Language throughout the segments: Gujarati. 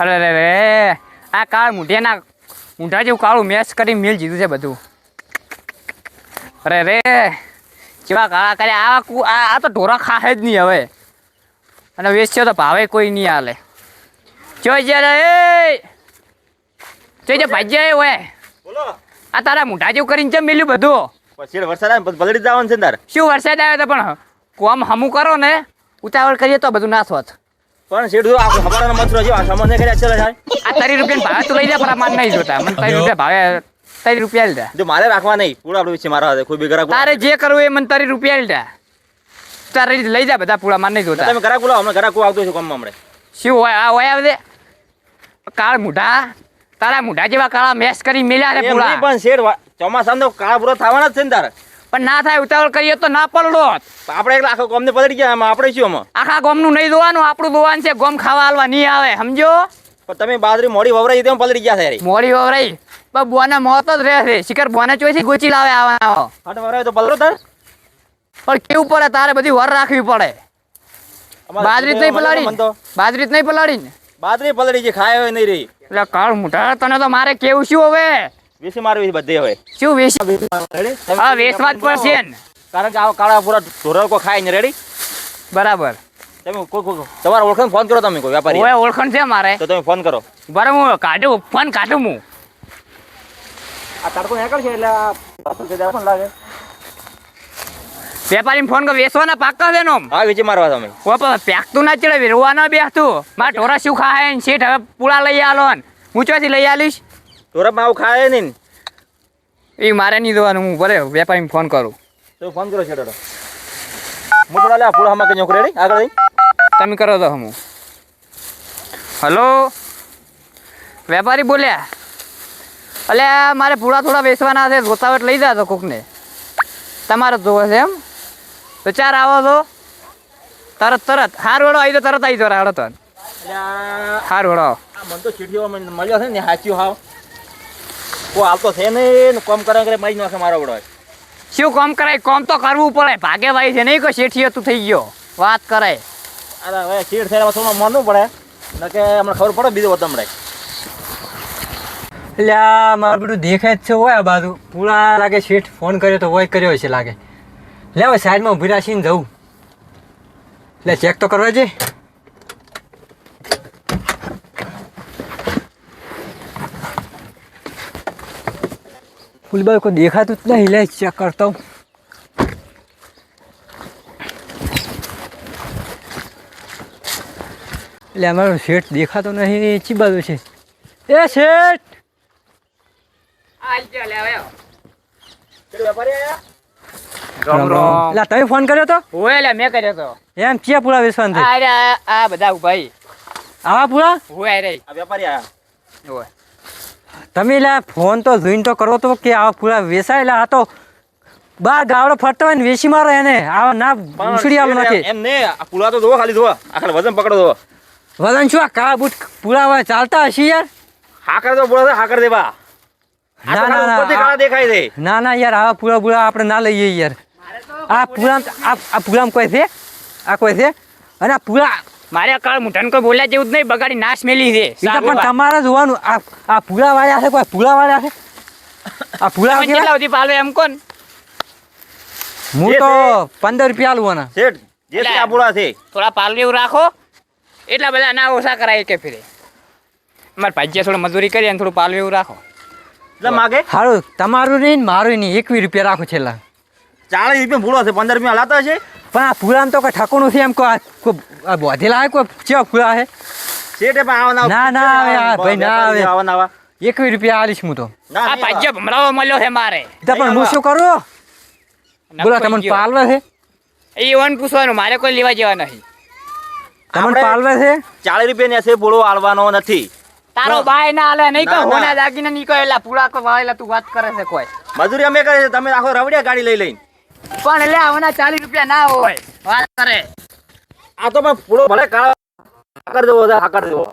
અરે રે રે આ કાળ મૂઢિયાના ઊંઢા જેવું કાળું મેસ કરી મેલ જીધું છે બધું. અરે રે કેવા કાળા કરે આ કુ આ તો ઢોરા ખાહે જ નહીં હવે. અને વેચ્યો તો ભાવે કોઈ નહીં હાલે. જોઈ જ્યારે એ! જોઈ જે ભાજ્યા હોય. બોલો. આ તારા મૂઢા જેવું કરીને ચમ મેલ્યું બધું? પછી વરસાદ આવે બગડી જવાનું છે ને શું વરસાદ આવે તો પણ કોમ હમું કરો ને. ઉતાવળ કરીએ તો બધું નાશ હોત. પણ શેઠ જો આપણે ખબર મથરો છે આ સામાન્ય કર્યા છે આ તારી રૂપિયા ભાવે તું લઈ લે પણ માન નહીં જોતા. મને તારી રૂપિયા ભાવે તારી રૂપિયા લીધા જો. મારે રાખવા નહીં પૂરા આપણે છે મારા હાથે કોઈ બી ગ્રાહક તારે જે કરવું એ મને તારી રૂપિયા લીધા તારે લઈ જા બધા પૂરા માન નહીં જોતા. તમે ગ્રાહક બોલાવો હમણાં ગ્રાહક આવતો છે કામમાં હમણાં? શું હોય આ હોય આવે કાળ મુઢા તારા મુઢા જેવા કાળા મેસ કરી મેલ્યા રે પૂરા. પણ શેઠ ચોમાસામાં તો કાળા પૂરો થવાના જ છે ને તારે. પણ ના થાય ઉતાવળ કરીએ તો ના પલડો આપણે એક આખો કોમને પલડી ગયા આમાં આપણે શું આમાં? આખા ગોમનું નહીં દોવાનું આપણું દોવાનું છે ગોમ ખાવા હાલવા નહીં આવે સમજો? પણ તમે બાજરી મોડી વવરાઈ તેમ પલડી ગયા છે મોડી વવરાઈ? પણ બોને મોત જ રહે છે. શિખર બોના ચોઈથી ગોચી લાવે આવા. ફાટ વવરાય તો પલડો તાર. પણ કેવું પડે? તારે બધી વર રાખવી પડે. બાજરી જ નહીં પલાડી પલાળી બાજરી જ નહીં પલાળી ને બાજરી પલળી છે ખાય નહીં રહી. એટલે કાળ મોટા તને તો મારે કેવું શું હવે? વેસી મારવી બધે હવે. શું વેસી? હા વેચવા જ પડશે ને. કારણ કે આ કાળા પૂરા ઢોરા લોકો ખાય ને રેડી બરાબર. તમે કોઈ કોઈ તમારા ઓળખાણ ફોન કરો તમે કોઈ વેપારી ઓય ઓળખણ છે મારે. તો તમે ફોન કરો. બરાબર હું કાઢું ફોન કાઢું હું. આ તડકો નીકળ છે એટલે પણ લાગે. વેપારી ફોન કરો વેચવાના પાક્કા છે નો હા વેચી મારવા તમે. પેકતું ના ચડે રોવા ના બેસતું. મારા ઢોરા શું ખાય ને શેઠ હવે પૂળા લઈ આલો ને. હું ચોથી લઈ આલીશ? ઢોરામાં આવું ખાય નહીં એ મારે નહીં દેવાનું હું ભલે વેપારીને ફોન કરું. તો ફોન કરો છેડો હું થોડા લે ફૂલ હમા કે છોકરી રેડી આગળ તમે કરો તો હમું. હલો? વેપારી બોલ્યા? અલે મારે પૂળા થોડા વેચવાના છે ગોતાવટ લઈ જા તો કોકને. તમારે જોવે છે એમ. તો ચાર આવો તો તરત તરત. હાર વડો આવી તો તરત આવી જો હડો તો. હાર વડો મને તો ચીઠીઓ મળ્યો છે ને હાચ્યું હાવ. કોઈ હાલતો છે નહીં ને કોમ કરે કરે મારી નાખે મારો વડો શું કામ કરાય કામ તો કરવું પડે. ભાગે ભાઈ છે નહીં કોઈ શેઠી તું થઈ ગયો. વાત કરાય અરે હવે ચીડ થયેલા થોડું માનવું પડે. ન કે હમણાં ખબર પડે બીજો વત હમણાં એટલે આ મારું બધું દેખાય જ છે હોય આ બાજુ. પૂરા લાગે શેઠ ફોન કર્યો તો હોય કર્યો છે લાગે. લે હવે સાઈડમાં ઊભી રાખીને જવું એટલે ચેક તો કરવા છે ફૂલબાઈ કોઈ દેખાતું જ નહીં લે ચેક કરતો હું. એટલે અમારો શેઠ દેખાતો નહીં ચી બાજુ છે? એ શેઠ. તમે ફોન કર્યો તો? ઓય લે મેં કર્યો તો. એમ ચિયા પૂરા વેચવાનું છે? આ બધા ભાઈ આવા પૂરા? હોય રે. વેપારી આયા? ઓય. તમે એટલે ફોન તો જોઈને તો કરો તો કે આવા પૂરા વેચાય એટલે આ તો બાર ગાવડો ફરતો હોય ને વેચી મારો એને આવા ના ઉછળી આવું નથી એમ ને આ પુલા તો જોવો ખાલી જોવો. આખા વજન પકડો જોવો. વજન શું આ કાળા બૂટ પૂરા હોય ચાલતા હશે યાર? હાકર તો બોલો હાકર દેવા. ના, ના, ના, કાળા દેખાય છે. ના ના યાર આવા પૂરા પૂરા આપણે ના લઈએ યાર. આ પૂરા આ આ પૂરામાં કોઈ છે? આ કોઈ છે? અને આ પૂરા મારે કાળ મુઠન કોઈ બોલ્યા જેવું જ નહીં બગાડી નાશ મેલી છે. પણ. તમારે જોવાનું આ આ પૂરા વાળા છે કોઈ પૂરા વાળા છે? આ પૂરા કેટલા સુધી પાલવે એમ કોણ? હું તો પંદર રૂપિયા આલવાના શેઠ જે પૂરા છે. થોડા પાલવે એવું રાખો. એટલા બધા ના ઓછા કરાય કે ફેરે. મારા ભાઈ થોડી મજૂરી કરી અને થોડું પાલવે એવું રાખો. એટલે માગે? સારું તમારું નહીં મારું નહીં એકવીસ રૂપિયા રાખો છેલ્લા. ચાલીસ રૂપિયા ભૂલો છે પંદર રૂપિયા લાતા છે પણ આ પૂરામાં તો કઈ ઠકું નથી એમ કોઈ બોધેલા હે કોઈ ચેવા શેઠે પણ આવા ના, ના આવે ભાઈ, ના આવે. આવા ના આવા. એકવીસ રૂપિયા આલીશ હું તો. આ નહીં ભમરાવો મળ્યો છે મારે. તો પણ હું શું કરું? બોલો તમને પાલવે છે? એ વન પૂછવાનું મારે કોઈ લેવા જેવા નહીં. તમને પાલવે છે? ચાલીસ રૂપિયા ને છે બોલો આલવાનો નથી. તારો બાય ના હાલે નહીં કહો. હોના દાગીના કહો પૂરા કો વાળેલા તું વાત કરે છે કોઈ. મજૂરી અમે કરે છે તમે આખો રવડિયા ગાડી લઈ લઈને. પણ એટલે આવના ચાલીસ રૂપિયા ના હોય. વાત કરે. આ તો મેં પૂરો ભલે કાળો હાકર દેવો છે, હાકર દેવો.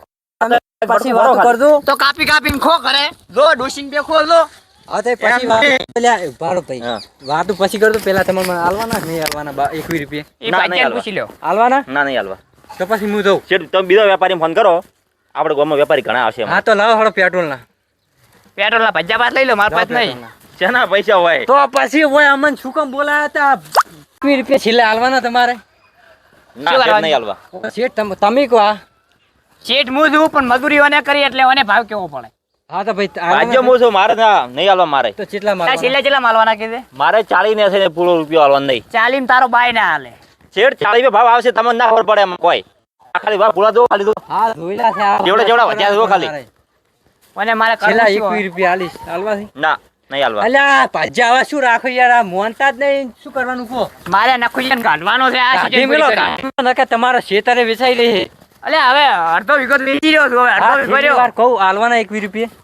પછી વાત કરજો. તો કાપી કાપીને ખો કરે લો ડોસીને બે ખો લો હા તો પછી વાત પેલા ભાડો ભાઈ. વાત પછી કરજો પેલા તમારે આલવાના નહીં આલવાના એકવીસ રૂપિયા. ના, નહીં પૂછી લ્યો? આલવાના ના નહીં આલવા તો પછી હું જઉં. શેઠ તમે બીજો વેપારી ફોન કરો. આપણે ગામમાં વેપારી ઘણા આવશે હા તો લાવો હળો પેટ્રોલ ના પેટ્રોલ ના ભజ్જા પાસ લઈ લો મારા પાસે નહીં. શેના પૈસા હોય. તો પછી હોય અમન શું કામ બોલાયા હતા? વીસ રૂપિયા છેલ્લે હાલવાના તમારે? ના શું શેઠ કરવાનું? નહીં હાલવા. શેઠ તમે કહો શેઠ હું છું પણ મજૂરી ઓને કરી એટલે ઓને ભાવ કેવો પડે? હા તો ભાઈ ભાજ્ય હું છું મારે ના નહીં હાલવા મારે. તો કેટલા તાર મારવાના? છેલ્લા માલવાના કીધે? મારે ચાળી ને છે ને પૂરો રૂપિયો હાલવા નહીં. ચાલીમ તારો બાય ના હાલે. શેઠ ચાળી ભાવ આવશે તમને ના ખબર પડે એમ કોઈ. ખાલી ભાવ પૂરા દો ખાલી દો હા જોયેલા છે જેવડા જેવડા વધ્યા છે, ખાલી. અને મારે. છેલ્લા કરવું રૂપિયા હાલીશ. હાલવાથી? ના. નહીં હાલવા. અલ્યા ભાજ્યા આવા શું રાખો યાર? આ જ નહીં શું કરવાનું કહો? મારે નખુજન કાઢવાનો છે આ મેલો, નકે તમારા શેતારે વેચાઈ લે અલે હવે અડધો વિગત વેચી રહ્યો છું હવે અડધો રહ્યો. કહું હાલવાના એકવીસ રૂપિયા.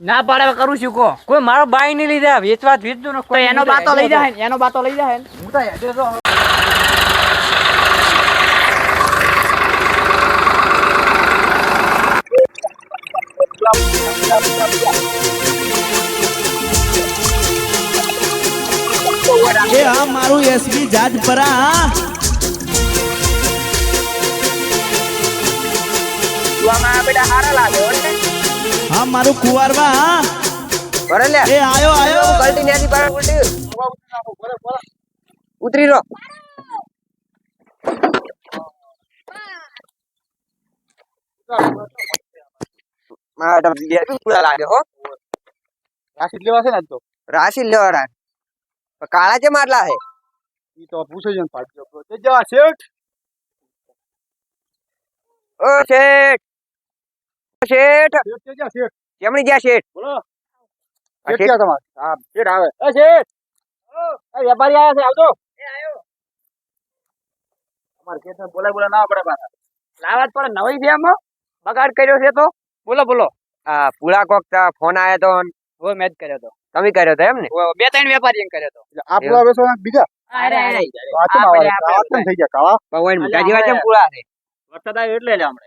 ના પાડે કરું છું કો કોઈ મારો બાઈ નહીં લીધા વેચવા જ વેચજો ને કોઈ એનો બાતો લઈ જાય એનો બાતો લઈ જાય હું તો હેડ્યો તો. એ હા મારું એસબી જાજપરા હા હા મારું કુવારવા હા. એ આયો આયો. ઉતરી રો મારા બે પૂરા લાગે હો. રાશિદ લેવા છે ને આજ તો? રાશિ લેવા કાળા છે માટલા હે ઈ તો પૂછે છે પાટી પાછો તે. શેઠ. ઓ શેઠ. શેઠ. શેઠ શેઠ. કેમણી ગયા શેઠ? બોલો. શેઠ ક્યાં તમાર? હા શેઠ આવે. એ શેઠ. એ વેપારી આવ્યા છે આવજો. અમારે શેઠને બોલા બોલા ના પડે પાછા. લાવવા જ પડે. નવી છે બગાડ કર્યો છે તો. બોલો બોલો. આ પૂળા કોક ફોન આવ્યો તો ને મેચ મેં જ કર્યો તો. તમે કર્યો તો એમ ને? બે ત્રણ એમ કર્યો તો. એટલે આ પૂરા બીજા? અરે અરે. વાંચો આ માં પેલા આવે આપણે આ થઈ ગયા કાવા ભગવાન મોટા અલ્યા, જેવા કેમ પુળા છે. વરસાદ આવ્યો એટલે લે આપણે.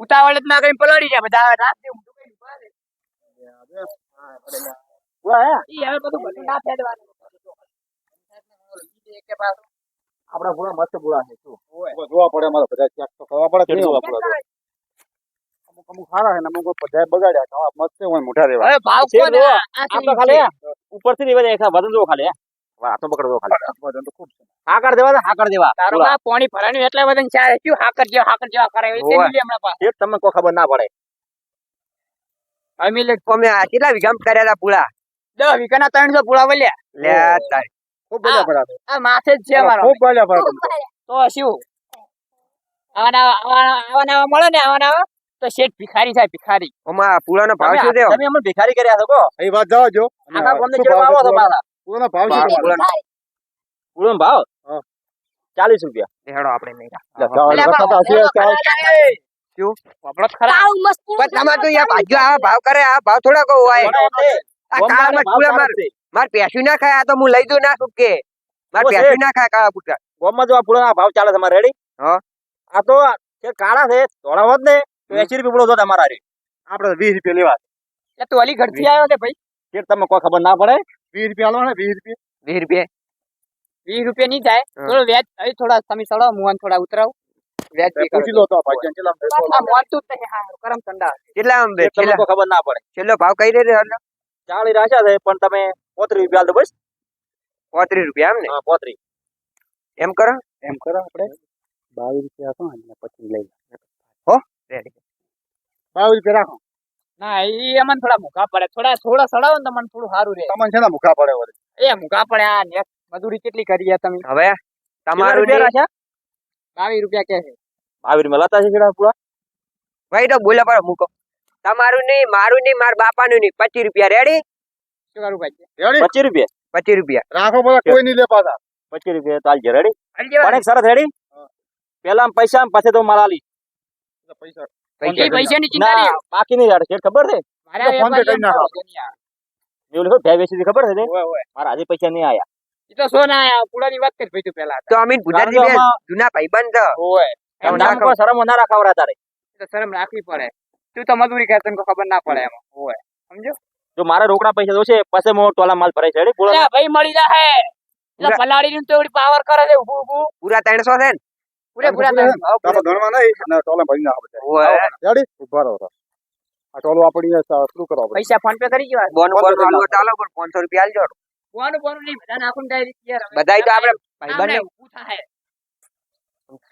ઉતાવળ જ ના કઈ પલાળી જાય બધા રાત દે ઊંધું કઈ ઊભા આપડા પૂરા મસ્ત પૂરા છે જોવા પડે અમારે બધા ચેક તો કરવા પડે. અમુક અમુક સારા છે ને અમુક બધા બગાડ્યા કાળા મસ્ત હોય મોટા રેવા હવે ભાવ છે આ આ તો ખાલી ઉપરથી નહીં વધે વજન જો ખાલી હે. વાહ, આ તો પકડ જો ખાલી. વજન તો ખૂબ છે. હાકર દેવા દે, હાકર દેવા તારો બા પોણી ભરાણી એટલે બધું ચાલે. શું હાકર જેવા હાકર જેવા કરે એવી હમણાં પાસે શેઠ તમને કોઈ ખબર ના પડે. અમે લે અમે આ કેટલા વીઘામાં કર્યા હતા પુળા? દસ વિકાના ત્રણસો પુળા વલ્યા. લે તારી. ખૂબ બધા પડા આ માથે જ છે ખૂબ પડા તો શું? આવાના આવા મળે ને આવાના આવા? તો શેઠ ભિખારી થાય ભિખારી. ઓમાં પુળાનો ભાવ શું દેવો તમે અમને ભિખારી કર્યા છો કો એ વાત જાવ જો. આખા ગામને શું આવો તો છો પાછા. પૂરાનો ભાવ શું. પૂળોનો ભાવ. હા. ચાલીસ રૂપિયા. હેડો આપણે ખરા પણ તમારે તો યા ભાગ્યો આ ભાવ કરે આ ભાવ થોડા કહો હોય આ કાળમાં પુળા માર માર પેસ્યું ના ખાય આ તો હું લઈ દઉં ના છૂટકે માર પેશું ના ખાય કાળા પુટકા ગોમમાં જો આ પૂળાના ભાવ ચાલે તમારે રેડી હા. આ તો કાળા છે ધોળા હોત ને. એસી રૂપિયા બોલો તો તમારા આપડે આપણે વીસ રૂપિયા લેવા એટલે તું અલી ઘરથી આવ્યો છે ભાઈ? કે તમને કોઈ ખબર ના પડે. વીસ રૂપિયા આલો ને વીસ રૂપિયા. વીસ રૂપિયા? વીસ રૂપિયા નહીં થાય. થોડો વ્યાજ અહીં થોડા તમે ચડો મોહન થોડા ઉતરાવ. વ્યાજ બી પૂછી લો તો ભાઈ ચેલા આ જ નહીં, હા, કરમ ઠંડા કેટલા આમ બે તમને ખબર ના પડે. છેલ્લો ભાવ કઈ દે એટલે ચાળી રાખ્યા છે પણ તમે પોત્રીસ રૂપિયા આલ દો બસ. પોત્રીસ રૂપિયા એમ ને? હા પોત્રીસ. એમ કરો? એમ કરો આપણે. બાવીસ રૂપિયા આપો લઈ રેડી. બાવીસ રૂપિયા રાખો ના એ અમને થોડા મુખા પડે. થોડા થોડા સડાવો ને તમને થોડું સારું રહે. તમને છે ને મુખા પડે વળી. એ મુખા પડે આ નેટ મજૂરી કેટલી કરી તમે? હવે તમારું. રાખ્યા બાવીસ રૂપિયા કે છે. બાવીસ રૂપિયા લાતા છે શેઠ પૂરા? ભાઈ તો બોલ્યા પડે મૂકો. તમારું નહીં મારું નહીં મારા બાપાનું નહીં. પચીસ રૂપિયા રેડી? શું કરું ભાઈ? રેડી? પચીસ રૂપિયા. પચીસ રૂપિયા. રાખો બધા કોઈ નહીં લે પાછા. પચીસ રૂપિયા તો રેડી? પણ એક શરત રેડી? પેલા પૈસા પછી તો મારા આલી. પૈસા. પૈસાની ચિંતા નહીં બાકી નહીં યાર શેઠ ખબર છે? મારે ફોન પે કરી નાખો. મેં ઓલી ભેય વેચી ખબર છે મારા હજી પૈસા નહીં આયા. એ તો સો ના આયા પુડાની વાત કરી ભાઈ તું પેલા તો અમીન કારણ બે જૂના ભાઈબંધ. ઓય એમ એમ ના નામ કોઈ શરમ ના રાખાવરા તારે. તો શરમ રાખવી પડે. તું તો મજૂરી કરે તને ખબર ના પડે એમાં. ઓય સમજો જો મારે રોકડા પૈસા જોશે પછી હું ટોલા માલ ભરાય છે ભાઈ મળી જાહે. નું તો એવડી પાવર કરે છે ઊભું ઊભું. પૂરા ત્રણસો છે ને? પૂરેપૂરા પૂરે. ત્રણસો. હા, ગણવા નહીં અને ટોલે ભરી નાખો બધા. રેડી ઊભા રહો આ ટોલો આપણી શું કરો પૈસા ફોન પે કરી જવા બોન બોન ચાલો પણ પાંચસો રૂપિયા આલજો. બોનું બોનું નહીં બધા નાખું ને યાર બધાય તો આપણે આપણે ભાઈબંધને ઊભું થાય.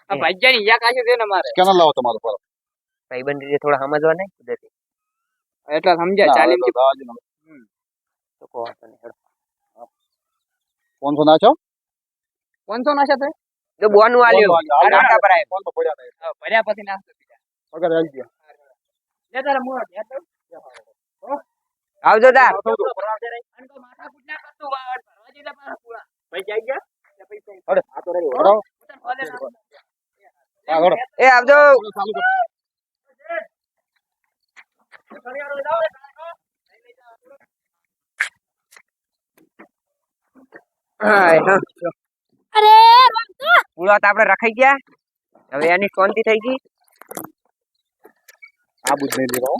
આ ભાઈજાની યા કાશે છે ને મારે. લાવો તમારું પર ભાઈબંધ રીતે થોડા સમજવા નહીં કુદરતી. એટલે સમજ્યા ચાલીમથી તો કો વાંધો નહીં, હેડો. પાંચસો નાખો પાંચસો ના છે જો બોનું આલ્યો. નાકા પર આવ્યો. તો પડ્યા નહીં. ભર્યા પછી નાસ્તો પીધા પગાર આવી ગયા. લે તારા મોઢ યાદ તો આવજો તાર અને માથા માથાકૂટ ના કરતું વાળ ભરવા જેટલા પર પૂરા. ભાઈ આવી ગયા? આ તો. હડો. હા, હડો. એ આવજો ચાલુ કરો. ઘડિયાળો લાવો ને હા, એ પુલાવ તો આપણે રખાઈ ગયા હવે એની શાંતિ થઈ ગઈ આ બુદ્ધ નહીં લેવા